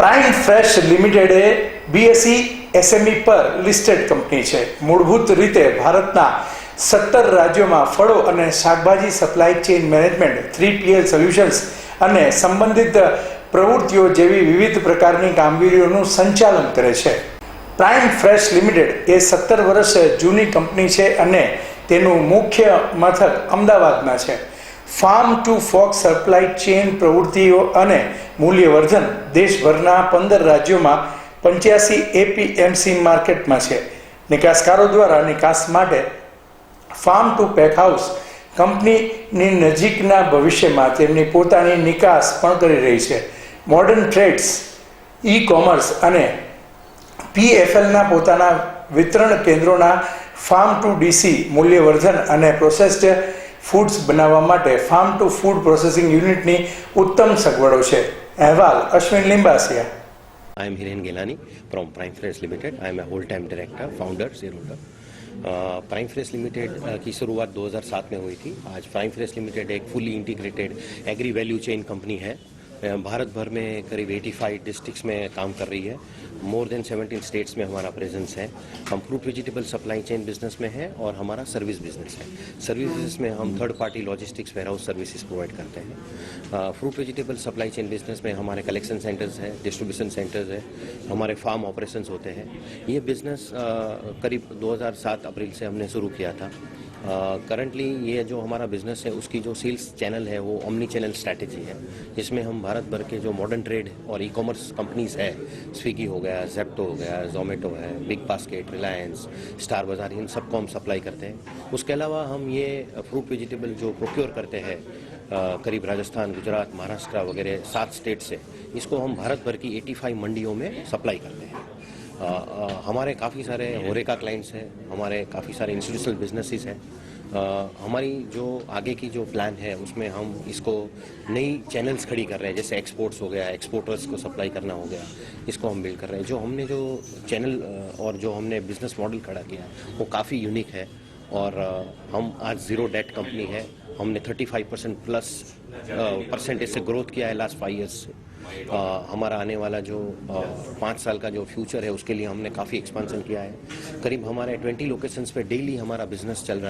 Prime fresh limited એ BSE SME પર listed company છે. મૂળભૂત રીતે ભારતના સત્તર રાજ્યોમાં ફળો અને શાકભાજી supply chain management, three PL solutions અને સંબંધિત પ્રવૃત્તિઓ જેવી વિવિધ પ્રકારની કામગીરીઓનું સંચાલન કરે છે. પ્રાઇમ ફ્રેશ લિમિટેડ એ સત્તર વર્ષ જૂની કંપની છે અને તેનું મુખ્ય મથક અમદાવાદમાં છે. Farm to fork supply chain પ્રવૃત્તિઓ અને મૂલ્યવર્ધન દેશભરના પંદર રાજ્યોમાં પંચ્યાસી એપીએમસી માર્કેટમાં છે. નિકાસકારો દ્વારા નિકાસ માટે ફાર્મ ટુ પેક હાઉસ કંપનીની નજીકના ભવિષ્યમાં તેમની પોતાની નિકાસ પણ કરી રહી છે. મોડર્ન ટ્રેડ્સ ઈ કોમર્સ અને પીએફએલના પોતાના વિતરણ કેન્દ્રોના ફાર્મ ટુ ડીસી મૂલ્યવર્ધન અને પ્રોસેસ્ડ ફૂડ્સ બનાવવા માટે ફાર્મ ટુ ફૂડ પ્રોસેસિંગ યુનિટની ઉત્તમ સગવડો છે અહેવાલ Ashwin Limbasiya I am Hiren Gelani from Prime Fresh Limited. I am a whole-time director, founder, shareholder. Uh, prime fresh limited uh, की शुरुआत 2007 में हुई थी आज प्राइम फ्रेश लिमिटेड एक fully integrated agri value chain company है uh, Bharat भर में करीब 85 डिस्ट्रिक्ट्स में काम कर रही है। मोर देन 17 स्टेट्स में हमारा प्रेजेंस है। हम fruit vegetable supply chain business में है और हमारा सर्विस बिज़नेस है। सर्विस बिज़नेस में हम third party logistics warehouse services provide करते हैं। Fruit vegetable supply chain business में हमारे कलेक्शन सेंटर्स हैं डिस्ट्रीब्यूशन सेंटर्स है, हमारे फार्म ऑपरेशन होते हैं। ये बिज़नेस करीब 2007 अप्रैल से हमने शुरू किया था। करंटली ये जो हमारा बिज़नेस है, उसकी जो सेल्स चैनल है, वो ओमनी चैनल स्ट्रैटेजी है। जिसमें हम भारत भर के जो मॉडर्न ट्रेड और ई कॉमर्स कंपनीज़ है स्विगी हो गया जेप्टो हो गया जोमेटो है बिग बास्केट रिलायंस स्टार बाज़ार इन सबको हम सप्लाई करते हैं। उसके अलावा हम ये फ्रूट वेजिटेबल जो प्रोक्योर करते हैं करीब राजस्थान, गुजरात, महाराष्ट्र वगैरह सात स्टेट से, इसको हम भारत भर की 85 मंडियों में सप्लाई करते हैं। हमारे काफ़ी सारे होरेका क्लाइंट्स हैं, हमारे काफ़ी सारे इंस्टीट्यूशनल बिजनेसेस हैं। हमारी जो आगे की जो प्लान है, उसमें हम इसको नई चैनल्स खड़ी कर रहे हैं, जैसे एक्सपोर्ट्स हो गया एक्सपोर्टर्स को सप्लाई करना हो गया, इसको हम बिल्ड कर रहे हैं। जो हमने जो चैनल और जो हमने बिज़नेस मॉडल खड़ा किया है वो काफ़ी यूनिक है। और हम आज ज़ीरो डेट कंपनी है, हमने 35 परसेंट प्लस परसेंटेज से ग्रोथ किया है लास्ट फाइव ईयर्स से हमारा आने वाला जो अ, पाँच साल का जो फ्यूचर है उसके लिए हमने काफ़ी एक्सपांसन किया है करीब हमारे 20 लोकेशंस पे डेली हमारा बिजनेस चल रहा है